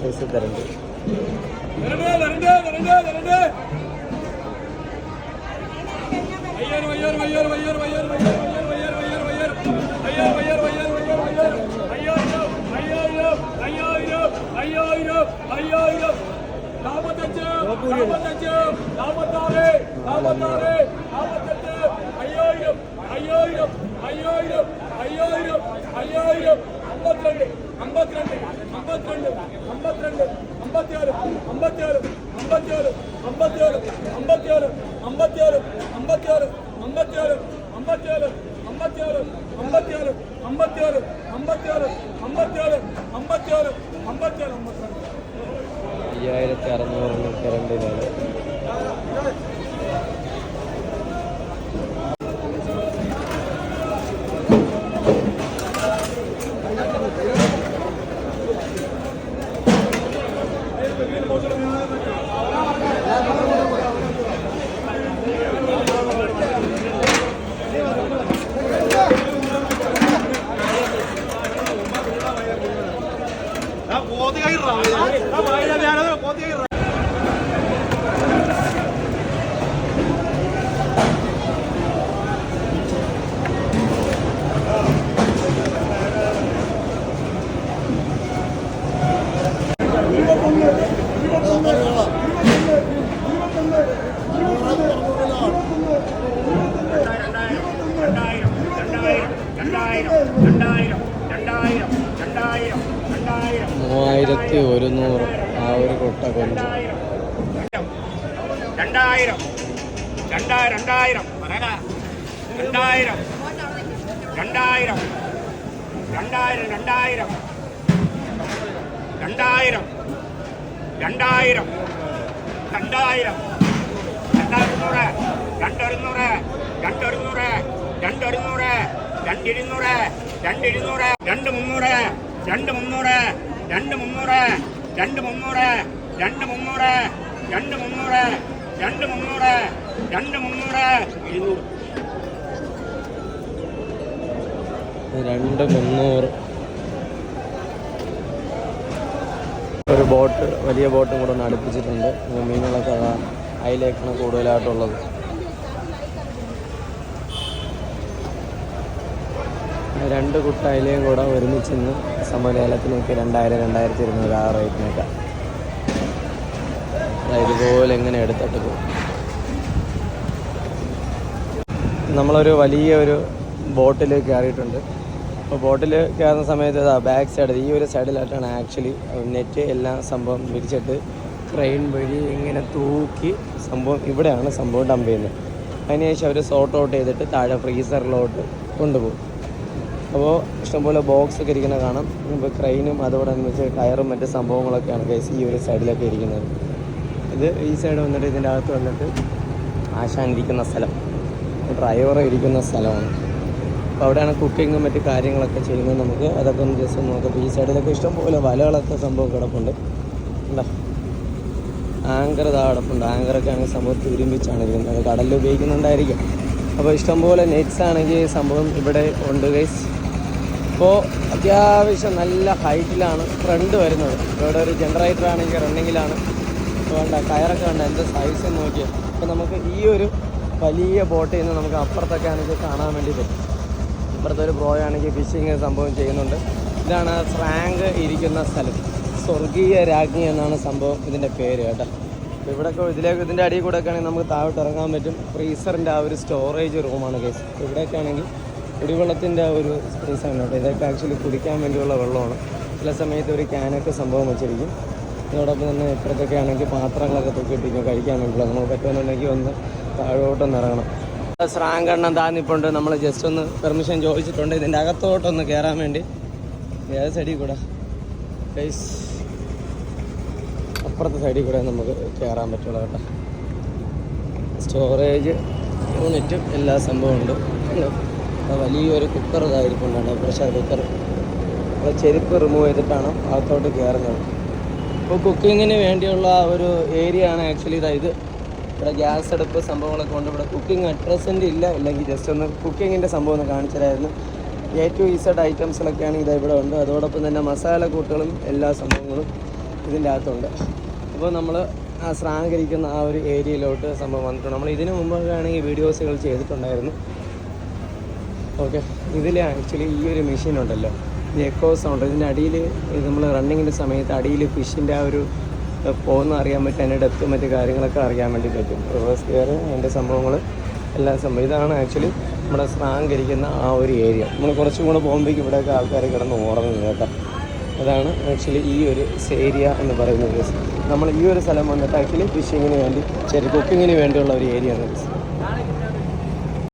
Size തരണ്ട്. അയ്യായിരം അയ്യായിരം അയ്യായിരം അയ്യായിരം അമ്പത്തിരണ്ട്. അമ്പത്തിരണ്ട് അമ്പത്തിരണ്ട് അമ്പത്തിരണ്ട് അമ്പത്തിയാറ് അമ്പത്തിയാറ് അമ്പത്തിയാറ് അമ്പത്തിയാറ് അമ്പത്തിയാറ് അമ്പത്തിയാറ് അമ്പത്തിയാറ് അമ്പത്തിയാറ് അമ്പത്തിയാറ് അമ്പത്തിയാറ് അമ്പത്തിയാറ് അമ്പത്തിയാറ് അമ്പത്തിയാറ് അമ്പത്തിയാറ് അമ്പത്തിയാറ് അമ്പത്തിയാറ് അമ്പത്തിരണ്ട് അയ്യായിരത്തി അറുന്നൂറിന് കറണ്ട് വില രണ്ടായിരം രണ്ടായിരം രണ്ടായിരം രണ്ടായിരം രണ്ടായിരം രണ്ടായിരം രണ്ടായിരം മൂവായിരത്തി ഒരുന്നൂറ്. ആ ഒരു കൊട്ട കൊഞ്ച് രണ്ടായിരം. രണ്ടായിരം. രണ്ടായിരം. രണ്ടായിരം. രണ്ടായിരം രണ്ടായിരം. രണ്ടായിരം. രണ്ടായിരം. രണ്ടായിരം. രണ്ടായിരത്തൂറ് രണ്ടൊരുന്നൂറ് രണ്ടൊരുന്നൂറ്. രണ്ടൊരുന്നൂറ്. രണ്ടിരുന്നൂറ്. രണ്ടിരുന്നൂറ്. രണ്ട് മുന്നൂറ്. രണ്ട് മുന്നൂറ്. രണ്ട് മുന്നൂറ് രണ്ട് മുന്നൂറ് രണ്ട് മുന്നൂറ് രണ്ട് മുന്നൂറ് രണ്ട് മുന്നൂറ് രണ്ട് മുന്നൂറ്. ഇരുന്നൂറ് രണ്ട് മുന്നൂറ്. ഒരു ബോട്ട് വലിയ ബോട്ടും കൂടെ ഒന്ന് അടുപ്പിച്ചിട്ടുണ്ട്. മീനുകളൊക്കെ അതാ അതിലേക്കാണ് കൂടുതലായിട്ടുള്ളത്. രണ്ട് കുട്ടായിലെയും കൂടെ ഒരുമിച്ച് ഇന്ന് സമലേലത്തിനൊക്കെ രണ്ടായിരം രണ്ടായിരത്തി ഇരുന്നൂറ് ആ റേറ്റിനൊക്കെ. ഇതുപോലെ എങ്ങനെ എടുത്തിട്ട് പോകും. നമ്മളൊരു വലിയ ഒരു ബോട്ടിൽ കയറിയിട്ടുണ്ട്. അപ്പോൾ ബോട്ടിൽ കയറുന്ന സമയത്ത് ഇതാ ബാക്ക് സൈഡ് ഈ ഒരു സൈഡിലായിട്ടാണ് ആക്ച്വലി നെറ്റ് എല്ലാം സംഭവം വിരിച്ചിട്ട് ക്രെയിൻ വഴി ഇങ്ങനെ തൂക്കി സംഭവം ഇവിടെയാണ് സംഭവം ഡംപ് ചെയ്യുന്നത്. അതിനുശേഷം അവർ സോർട്ട് ഔട്ട് ചെയ്തിട്ട് താഴെ ഫ്രീസറിലോട്ട് കൊണ്ടുപോകും. അപ്പോൾ ഇഷ്ടംപോലെ ബോക്സ് ഒക്കെ ഇരിക്കുന്ന കാണാം. ഇപ്പോൾ ക്രെയിനും അതോടനുബന്ധിച്ച് ടയറും മറ്റ് സംഭവങ്ങളൊക്കെയാണ് കേസ് ഈ ഒരു സൈഡിലൊക്കെ ഇരിക്കുന്നത്. ഇത് ഈ സൈഡ് വന്നിട്ട് ഇതിന്റെ അകത്ത് വന്നിട്ട് ആശാൻ ഇരിക്കുന്ന സ്ഥലം. ഡ്രൈവർ ഇരിക്കുന്ന സ്ഥലമാണ്. അപ്പോൾ അവിടെയാണ് കുക്കിങ്ങും മറ്റു കാര്യങ്ങളൊക്കെ ചെയ്യുന്നത് നമുക്ക്. അതൊക്കെ ഒന്ന് ജസ്റ്റ് ഒന്ന് നോക്കാം. ഈ സൈഡിലൊക്കെ ഇഷ്ടംപോലെ വലകളൊക്കെ സംഭവം കിടപ്പുണ്ട്. എന്താ ആങ്കർ ഇതാ കിടപ്പുണ്ട്. ആങ്കറൊക്കെ ആണെങ്കിൽ സംഭവം തുരുമ്പിച്ചാണ് ഇരിക്കുന്നത്. കടലിൽ ഉപയോഗിക്കുന്നുണ്ടായിരിക്കും. അപ്പോൾ ഇഷ്ടംപോലെ നെറ്റ്സ് ആണെങ്കിൽ സംഭവം ഇവിടെ ഉണ്ട് ഗൈസ് അപ്പോൾ അത്യാവശ്യം നല്ല ഹൈറ്റിലാണ് ഫ്രണ്ട് വരുന്നത്. ഇവിടെ ഒരു ജനറേറ്റർ ആണെങ്കിൽ റണ്ണിങ്ങിലാണ് വേണ്ട കയറൊക്കെ വേണ്ട എന്റെ സൈസ് നോക്കിയാൽ അപ്പോൾ നമുക്ക് ഈ ഒരു വലിയ ബോട്ടിൽ നിന്ന് നമുക്ക് അപ്പുറത്തൊക്കെ ആണെങ്കിൽ കാണാൻ വേണ്ടി പറ്റും. ഇപ്പുറത്തെ ഒരു ബ്രോ ആണെങ്കിൽ ഫിഷിങ് സംഭവം ചെയ്യുന്നുണ്ട്. ഇതാണ് ഫ്രാങ്ക് ഇരിക്കുന്ന സ്ഥലം. സ്വർഗീയ രാജ്ഞി എന്നാണ് സംഭവം ഇതിന്റെ പേര് കേട്ടോ. അപ്പോൾ ഇവിടെയൊക്കെ ഇതിലേക്ക് ഇതിന്റെ അടിയിൽ കൂടെ ഒക്കെ ആണെങ്കിൽ നമുക്ക് താഴോട്ട് ഇറങ്ങാൻ പറ്റും. ഫ്രീസറിന്റെ ആ ഒരു സ്റ്റോറേജ് റൂമാണ് കേസ് ഇവിടെയൊക്കെ ആണെങ്കിൽ കുടിവെള്ളത്തിന്റെ ആ ഒരു സ്പേസാണ് കേട്ടോ. ഇതൊക്കെ ആക്ച്വലി കുടിക്കാൻ വേണ്ടിയുള്ള വെള്ളമാണ്. ചില സമയത്ത് ഒരു ക്യാനൊക്കെ സംഭവം വെച്ചിരിക്കും. ഇതോടൊപ്പം തന്നെ ഇപ്പുറത്തൊക്കെ ആണെങ്കിൽ പാത്രങ്ങളൊക്കെ തൂക്കിയിട്ടിരിക്കും കഴിക്കാൻ വേണ്ടിയുള്ള. നമുക്ക് പറ്റുമെന്നുണ്ടെങ്കിൽ ഒന്ന് താഴോട്ടൊന്ന് ഇറങ്ങണം. ശ്രാങ്കണ്ണം താന്നിപ്പുണ്ട് നമ്മൾ ജസ്റ്റ് ഒന്ന് പെർമിഷൻ ചോദിച്ചിട്ടുണ്ട്. ഇതിന്റെ അകത്തോട്ടൊന്ന് കയറാൻ വേണ്ടി. ഏത് സൈഡിൽ കൂടെ. ഗൈസ് അപ്പുറത്തെ സൈഡിൽ കൂടെ നമുക്ക് കയറാൻ പറ്റുള്ളൂ കേട്ടോ. സ്റ്റോറേജ് യൂണിറ്റും എല്ലാ സംഭവവും ഉണ്ട്. ഉണ്ടോ? വലിയൊരു കുക്കർ ഇതായിരിക്കുന്നുണ്ട്. പ്രഷർ കുക്കർ നമ്മൾ ചെരുപ്പ് റിമൂവ് ചെയ്തിട്ടാണ് അകത്തോട്ട് കയറുന്നത്. ഇപ്പോൾ കുക്കിങ്ങിന് വേണ്ടിയുള്ള ഒരു ഏരിയ ആണ് ആക്ച്വലി ഇതാ ഇത്. ഇവിടെ ഗ്യാസ് അടുപ്പ് സംഭവങ്ങളൊക്കെ കൊണ്ട് ഇവിടെ കുക്കിംഗ് അഡ്രസ്സിന്റെ ഇല്ല. ഇല്ലെങ്കിൽ ജസ്റ്റ് ഒന്ന് കുക്കിങ്ങിന്റെ സംഭവം ഒന്ന് കാണിച്ചതായിരുന്നു എ ടു ഇസഡ് ഐറ്റംസിലൊക്കെയാണ് ഇത് ഇവിടെ ഉണ്ട്. അതോടൊപ്പം തന്നെ മസാല കൂട്ടുകളും എല്ലാ സംഭവങ്ങളും ഇതിന്റെ അകത്തുണ്ട്. അപ്പോൾ നമ്മൾ സ്രാകരിക്കുന്ന ആ ഒരു ഏരിയയിലോട്ട് സംഭവം വന്നിട്ടുണ്ട്. നമ്മൾ ഇതിനു മുമ്പൊക്കെ ആണെങ്കിൽ വീഡിയോസുകൾ ചെയ്തിട്ടുണ്ടായിരുന്നു. ഓക്കെ. ഇതിൽ ആക്ച്വലി ഈ ഒരു മെഷീൻ ഉണ്ടല്ലോ. ഈ എക്കോ സൗണ്ട്. ഇതിന്റെ അടിയിൽ നമ്മൾ റണ്ണിങ്ങിന്റെ സമയത്ത് അടിയിൽ ഫിഷിന്റെ ആ ഒരു പോകുന്ന അറിയാൻ പറ്റും. അതിന്റെ ഡെപ്ത് മറ്റു കാര്യങ്ങളൊക്കെ അറിയാൻ വേണ്ടി പറ്റും. റിവേഴ്സ് ഗിയർ അതിന്റെ സംഭവങ്ങൾ എല്ലാ സംഭവം. ഇതാണ് ആക്ച്വലി നമ്മുടെ സ്രാങ്കരിക്കുന്ന ആ ഒരു ഏരിയ. നമ്മൾ കുറച്ചും കൂടെ പോകുമ്പോഴേക്കും ഇവിടെയൊക്കെ ആൾക്കാർ കിടന്ന് ഓർമ്മ കേട്ടോ. അതാണ് ആക്ച്വലി ഈ ഒരു ഏരിയ എന്ന് പറയുന്നത്. നമ്മൾ ഈ ഒരു സ്ഥലം വന്നിട്ട് ആക്ച്വലി ഫിഷിങ്ങിന് വേണ്ടി ചെറിയ കുക്കിങ്ങിന് വേണ്ടിയുള്ള ഒരു ഏരിയ ആണ്.